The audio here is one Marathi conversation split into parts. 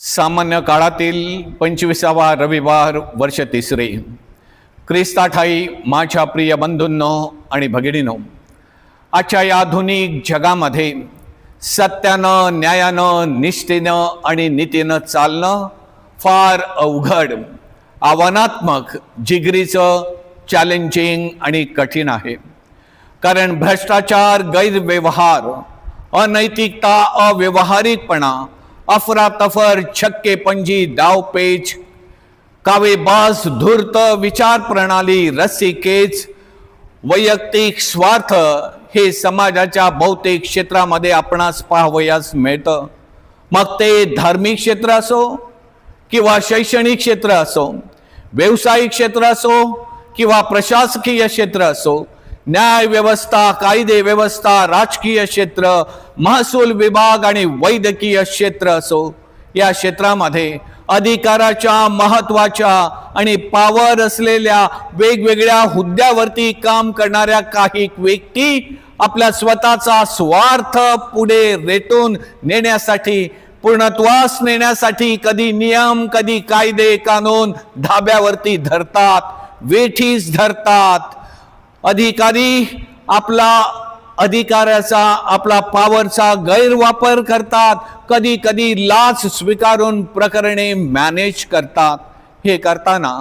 सामान्य काळातील पंचवीसावा रविवार वर्ष तिसरे. ख्रिस्ताठाई माझ्या प्रिय बंधूंनो आणि भगिनीनो आजच्या या आधुनिक जगामध्ये सत्यानं न्यायानं निष्ठेनं आणि नीतीनं चालणं फार अवघड आव्हानात्मक जिगरीचं चॅलेंजिंग आणि कठीण आहे. कारण भ्रष्टाचार गैरव्यवहार अनैतिकता अव्यवहारिकपणा अफरातफर छक्के पंजी डावपेच कावेबाज धूर्त विचार प्रणाली रस्सीकेच वैयक्तिक स्वार्थ हे समाजाच्या बहुतेक क्षेत्रामध्ये आपणास पाहावयास मिळतं. मग ते धार्मिक क्षेत्र असो किंवा शैक्षणिक क्षेत्र असो व्यावसायिक क्षेत्र असो किंवा प्रशासकीय क्षेत्र असो न्याय व्यवस्था कायदे व्यवस्था राजकीय क्षेत्र महसूल विभाग आणि वैद्यकीय क्षेत्र. असो या क्षेत्रामध्ये अधिकाराच्या महत्त्वाच्या आणि पावर असलेल्या वेगवेगळ्या हुद्द्यावरती काम करणाऱ्या काही व्यक्ती आपल्या स्वतःचा स्वार्थ पुढे रेटून नेण्यासाठी पूर्णत्वास नेण्यासाठी कधी नियम कधी कायदे कानून धाब्यावरती धरतात वेठीस धरतात. अधिकारी आपला अधिकाराचा आपला पॉवरचा गैरवापर करतात. कधी कधी लाच स्वीकारून प्रकरणे मॅनेज करतात. हे करताना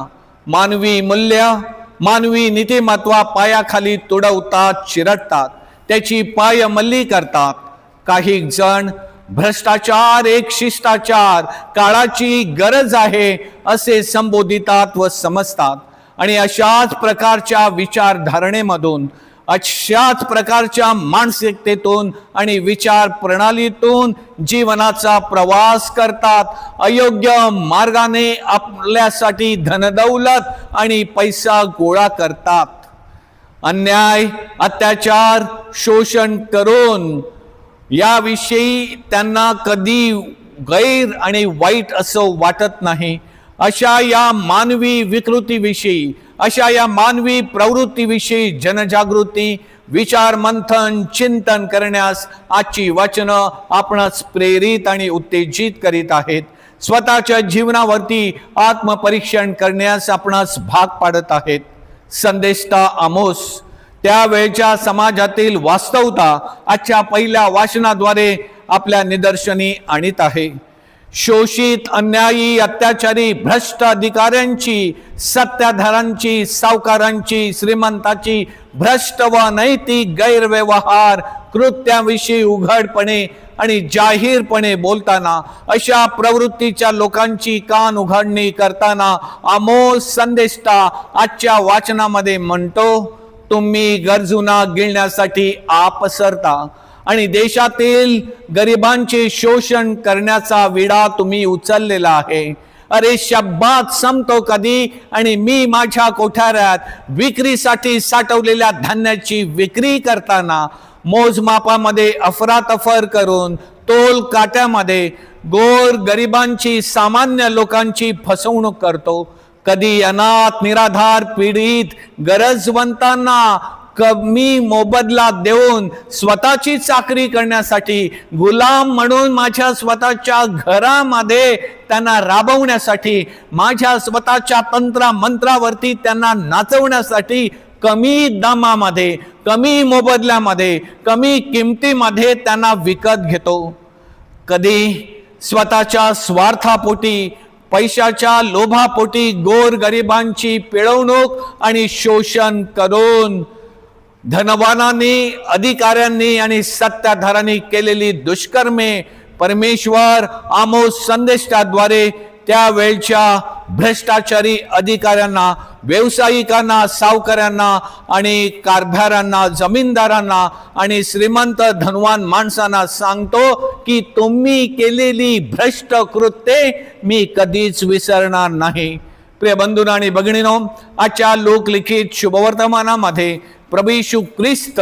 मानवी मूल्य मानवी नीतिमत्वा पायाखाली तुडवतात चिरडतात. त्याची पायमल्ली करतात. काही जण भ्रष्टाचार एक शिष्टाचार काळाची गरज आहे असे संबोधितात व समजतात. आणि अशाच प्रकारच्या विचारधारणेमधून अशाच प्रकारच्या मानसिकतेतून आणि विचार प्रणालीतून जीवनाचा प्रवास करतात. अयोग्य मार्गाने आपल्यासाठी धनदौलत आणि पैसा गोळा करतात. अन्याय अत्याचार शोषण करून याविषयी त्यांना कधी गैर आणि वाईट असं वाटत नाही. अशा या मानवी विकृतीविषयी अशा या मानवी प्रवृत्तीविषयी जनजागृती विचार मंथन चिंतन करण्यास आजची वचनं आपणास प्रेरित आणि उत्तेजित करीत आहेत. स्वतःच्या जीवनावरती आत्मपरीक्षण करण्यास आपणास भाग पाडत आहेत. संदेशता आमोस. त्यावेळच्या समाजातील वास्तवता आजच्या पहिल्या वाचनाद्वारे आपल्या निदर्शनी आणीत आहे. शोषित अन्यायी अत्याचारी भ्रष्ट अधिकाऱ्यांची सत्ताधारांची सावकारांची श्रीमंताची भ्रष्ट व नैतिक गैरव्यवहार कृत्याविषयी उघडपणे आणि जाहीरपणे बोलताना अशा प्रवृत्तीच्या लोकांची कान उघडणी करताना अमोल संदेष्टा आजच्या वाचनामध्ये म्हणतो तुम्ही गरजूना गिळण्यासाठी आपसरता आणि देशातील गरिबांचे शोषण करण्याचा विडा तुम्ही उचललेला आहे. अरे शब्दात संपतो कधी? आणि मी माझ्या कोठाऱ्यात विक्रीसाठी साठवलेल्या धान्याची विक्री करताना मोजमापामध्ये अफरातफर करून तोल काट्यामध्ये गोर गरिबांची सामान्य लोकांची फसवणूक करतो. कधी अनाथ निराधार पीडित गरजवंतांना कमी मोबदला देऊन स्वतःची चाकरी करण्यासाठी गुलाम म्हणून माझ्या स्वतःच्या घरामध्ये त्यांना राबवण्यासाठी माझ्या स्वतःच्या तंत्रा मंत्रावरती त्यांना नाचवण्यासाठी कमी दामामध्ये कमी मोबदल्यामध्ये कमी किमतीमध्ये त्यांना विकत घेतो. कधी स्वतःच्या स्वार्थापोटी पैशाच्या लोभापोटी गोर गरिबांची पिळवणूक आणि शोषण करून धनवानांनी अधिकाऱ्यांनी आणि सत्ताधारांनी केलेली दुष्कर्मे परमेश्वर आमोस संदेशाद्वारे त्यावेळच्या भ्रष्टाचारी अधिकाऱ्यांना व्यावसायिकांना सावकऱ्यांना आणि कारभाऱ्यांना जमीनदारांना आणि श्रीमंत धनवान माणसांना सांगतो की तुम्ही केलेली भ्रष्ट कृत्ये मी कधीच विसरणार नाही. प्रिय बंधून आणि भगिनीनो आजच्या लोकलिखित शुभवर्तमानामध्ये प्रभू ख्रिस्त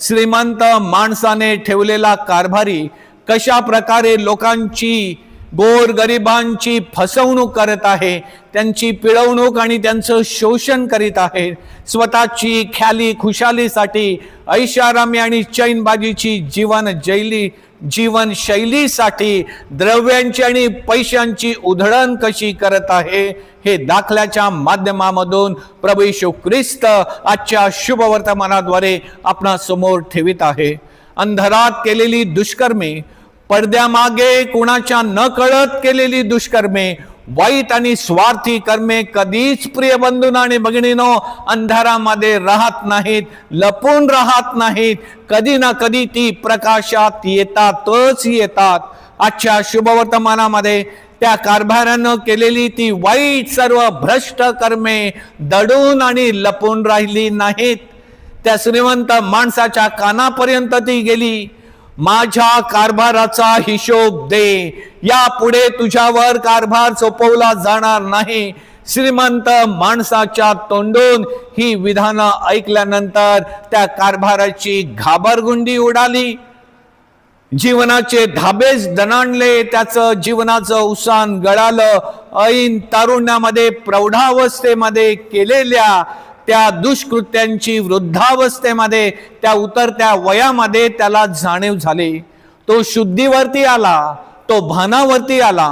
श्रीमंत माणसाने ठेवलेला कारभारी कशा प्रकारे लोकांची गोर गरिबांची फसवणूक करत आहे त्यांची पिळवणूक आणि त्यांचं शोषण करीत आहे स्वतःची ख्याली खुशालीसाठी ऐशारामी आणि चैनबाजीची जीवन जैली जीवनशैलीसाठी द्रव्यांची आणि पैशांची उधळण कशी करत आहे हे दाखल्याच्या माध्यमामधून प्रभू ख्रिस्त आजच्या शुभवर्तमानाद्वारे आपणासमोर आपणा समोर ठेवित आहे. अंधारात केलेली दुष्कर्मे पडद्यामागे कुणाच्या न कळत केलेली दुष्कर्मे वाईट आणि स्वार्थी कर्मे कधीच प्रिय बंधून आणि भगिनीनो अंधारामध्ये राहत नाहीत लपून राहत नाहीत कधी ना कधी ती प्रकाशात येतातच येतात आजच्या शुभवर्तमानामध्ये त्या कारभारानं केलेली ती वाईट सर्व भ्रष्ट कर्मे दडून आणि लपून राहिली नाहीत त्या श्रीमंत माणसाच्या कानापर्यंत ती गेली माझ्या कारभाराचा हिशोब दे. यापुढे तुझ्यावर कारभार सोपवला जाणार नाही. श्रीमंत माणसाच्या तोंडून ही विधानं ऐकल्यानंतर त्या कारभाराची घाबरगुंडी उडाली. जीवनाचे धाबेच दणाणले त्याचं जीवनाचं उसान गळालं. ऐन तारुण्यामध्ये प्रौढावस्थेमध्ये केलेल्या त्या दुष्कृत्यांची वृद्धावस्थेमध्ये त्या उतरत्या वयामध्ये त्याला जाणीव झाली. तो शुद्धीवरती आला तो भानावरती आला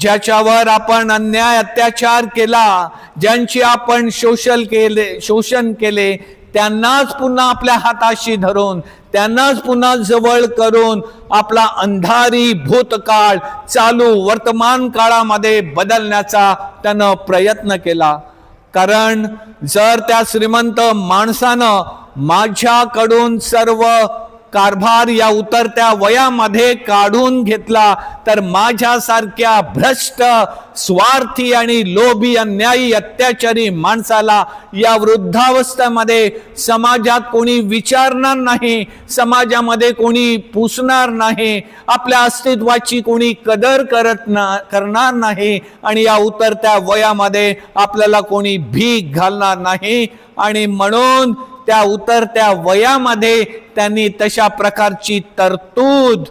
ज्याच्यावर आपण अन्याय अत्याचार केला ज्यांची आपण शोषण केले शोषण केले त्यांनाच पुन्हा आपल्या हाताशी धरून त्यांनाच पुन्हा जवळ करून आपला अंधारी भूतकाळ चालू वर्तमान काळामध्ये बदलण्याचा त्यानं प्रयत्न केला. कारण जर त्या श्रीमंत माणसानं माझ्याकडून सर्व कारभार या उतरत्या वयामध्ये काढून घेतला. तर माझ्यासारख्या भ्रष्ट स्वार्थी आणि लोभी अन्यायी अत्याचारी माणसाला या वृद्धावस्थेमध्ये समाजात कोणी विचारणार नाही समाजामध्ये कोणी पुसणार नाही आपल्या अस्तित्वाची कोणी कदर करत ना करणार नाही आणि या उतरत्या वयामध्ये आपल्याला कोणी भीक घालणार नाही. आणि म्हणून त्या उतरत्या वयामध्ये त्यांनी तशा प्रकारची तरतूद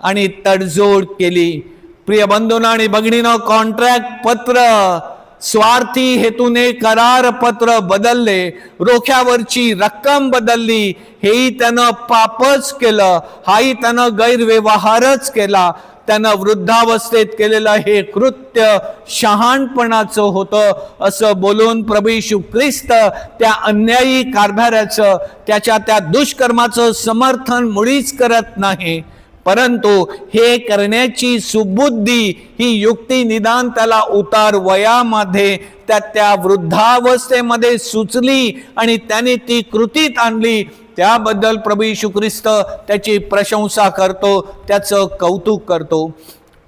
आणि तडजोड केली. प्रिय बंधून आणि बघणीनं कॉन्ट्रॅक्ट पत्र स्वार्थी हेतूने करार पत्र बदलले रोख्यावरची रक्कम बदलली हेही त्यानं पापच केलं हाही त्यानं गैरव्यवहारच केला. त्यानं वृद्धावस्थेत केलेलं हे कृत्य शहाणपणाचं होतं असं बोलून प्रभू येशू ख्रिस्त त्या अन्यायी कारभाराचं त्याच्या त्या दुष्कर्माचं समर्थन मुळीच करत नाही. परंतु हे करण्याची सुबुद्धी ही युक्ती निदान त्याला उतार वयामध्ये त्या त्या वृद्धावस्थेमध्ये सुचली आणि त्याने ती कृतीत आणली. त्याबद्दल प्रभू यशू ख्रिस्त त्याची प्रशंसा करतो त्याचं कौतुक करतो.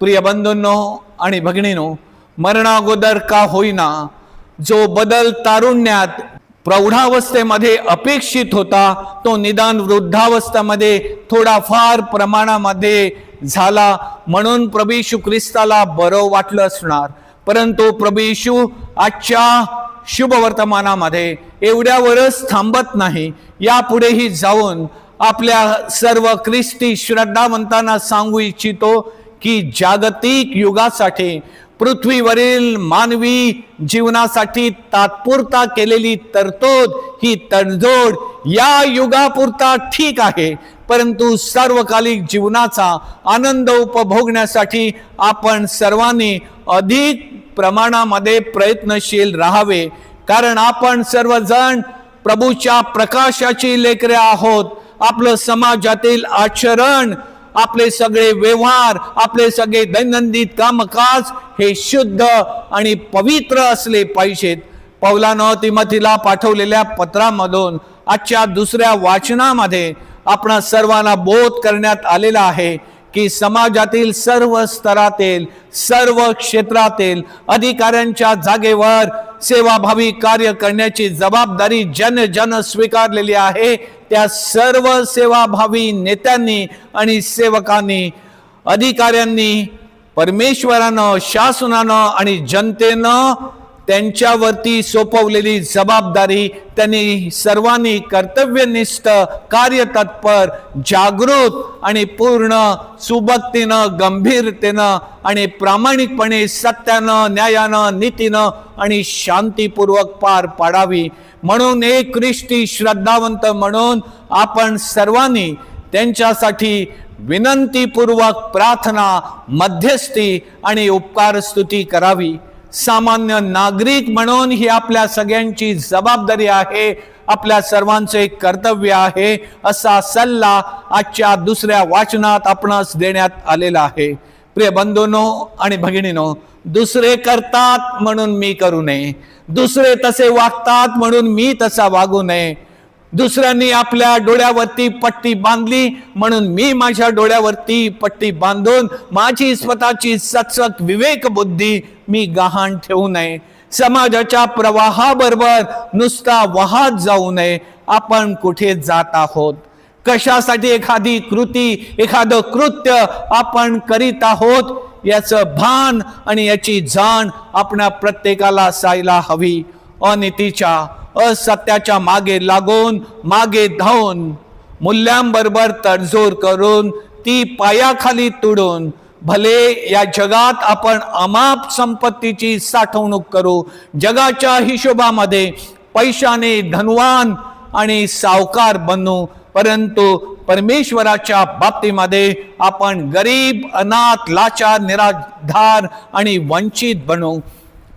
प्रिय बंधूंनो आणि भगिनीनो मरणागोदर का होईना जो बदल तारुण्यात प्रौढावस्थेमध्ये अपेक्षित होता तो निदान वृद्धावस्थेमध्ये थोडाफार प्रमाणामध्ये झाला. म्हणून प्रभू ख्रिस्ताला बरं वाटलं असणार. परंतु प्रभू आजच्या शुभ वर्तमानामध्ये एवढ्यावरच थांबत नाही. यापुढेही जाऊन आपल्या सर्व ख्रिस्ती श्रद्धावंतांना सांगू इच्छितो की जागतिक युगासाठी पृथ्वीवरील मानवी जीवनासाठी तात्पुरता केलेली तरतूद ही तडजोड या युगापुरता ठीक आहे. परंतु सर्वकालिक जीवनाचा आनंद उपभोगण्यासाठी आपण सर्वांनी अधिक प्रमाणामध्ये प्रयत्नशील राहावे. कारण आपण सर्वजण प्रभूच्या प्रकाशाची लेकरे आहोत. आपलं समाजातील आचरण आपले सगळे व्यवहार आपले सगळे दैनंदिन कामकाज हे शुद्ध आणि पवित्र असले पाहिजेत. पौलानं तिमतीला पाठवलेल्या पत्रामधून आजच्या दुसऱ्या वाचनामध्ये आपण सर्वांना बोध करण्यात आलेला आहे. की समाजातील सर्व स्तरातील सर्व क्षेत्रातील अधिकाऱ्यांच्या जागेवर सेवाभावी कार्य करण्याची जबाबदारी जन जन स्वीकारलेली आहे. त्या सर्व सेवाभावी नेत्यांनी आणि सेवकांनी अधिकाऱ्यांनी परमेश्वरानं शासनानं आणि जनतेनं त्यांच्यावरती सोपवलेली जबाबदारी त्यांनी सर्वांनी कर्तव्यनिष्ठ कार्यतत्पर जागृत आणि पूर्ण सुबत्तीनं गंभीरतेनं आणि प्रामाणिकपणे सत्यानं न्यायानं नीतीनं आणि शांतीपूर्वक पार पाडावी. म्हणून एक ख्रिस्ती श्रद्धावंत म्हणून आपण सर्वांनी त्यांच्यासाठी विनंतीपूर्वक प्रार्थना मध्यस्थी आणि उपकार स्तुती करावी. सामान्य नागरिक म्हणून ही आपल्या सगळ्यांची जबाबदारी आहे आपल्या सर्वांचं एक कर्तव्य आहे असा सल्ला आजच्या दुसऱ्या वाचनात आपणास देण्यात आलेला आहे. प्रिय बंधूनो आणि भगिनीनो दुसरे करतात म्हणून मी करू नये. दुसरे तसे वागतात म्हणून मी तसा वागू नये. दुसऱ्यांनी आपल्या डोळ्यावरती पट्टी बांधली म्हणून मी माझ्या डोळ्यावरती पट्टी बांधून माझी स्वतःची सचक विवेक बुद्धी मी गहाण ठेवू नये. समाजाच्या प्रवाहाबरोबर नुसता वाहत जाऊ नये. आपण कुठे जात आहोत? कशासाठी एखादी कृती एखादं कृत्य आपण करीत आहोत? याचं भान आणि याची जाण आपण प्रत्येकाला असायला हवी. अनितीच्या असत्याच्या मागे लागून मागे धावून मूल्यांबरोबर तडजोड करून ती पायाखाली तुडून भले या जगात आपण अमाप संपत्तीची साठवणूक करू जगाच्या हिशोबामध्ये पैशाने धनवान आणि सावकार बनू परंतु परमेश्वराच्या बाबतीमध्ये आपण गरीब अनाथ लाचार निराधार आणि वंचित बनू.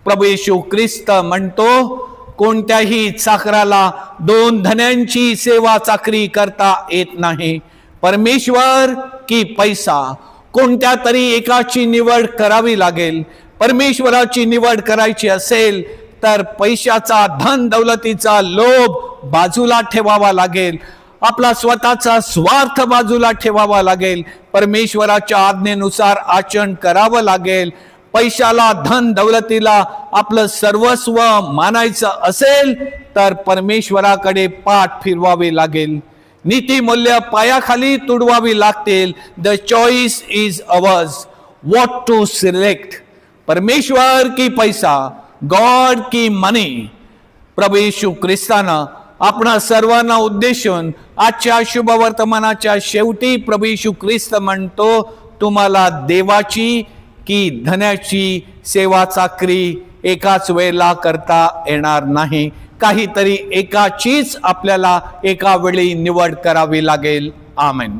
प्रभू येशू ख्रिस्त म्हणतो कोणत्याही चाकराला दोन धन्यांची सेवा चाकरी करता येत नाही. परमेश्वर की पैसा. कोणत्या तरी एकाची निवड करावी लागेल परमेश्वराची निवड करायची असेल तर पैशाचा धन दौलतीचा लोभ बाजूला ठेवावा लागेल. आपला स्वतःचा स्वार्थ बाजूला ठेवावा लागेल. परमेश्वराच्या आज्ञेनुसार आचरण करावं लागेल. पैशाला धन दौलतीला आपलं सर्वस्व मानायचं असेल तर परमेश्वराकडे पाठ फिरवावे लागेल. नीतिमूल्य पायाखाली तुडवावी लागतील. The choice is ours what to select परमेश्वर की पैसा गॉड की मनी प्रभू येशू ख्रिस्तानं आपणा सर्वांना उद्देशून आजच्या शुभ वर्तमानाच्या शेवटी प्रभू येशू ख्रिस्त म्हणतो तुम्हाला देवाची की धन्याची सेवा चाकरी एकाच वेळेला करता येणार नाही. काहीतरी एकाचीच आपल्याला एका वेळी निवड करावी लागेल. आमेन.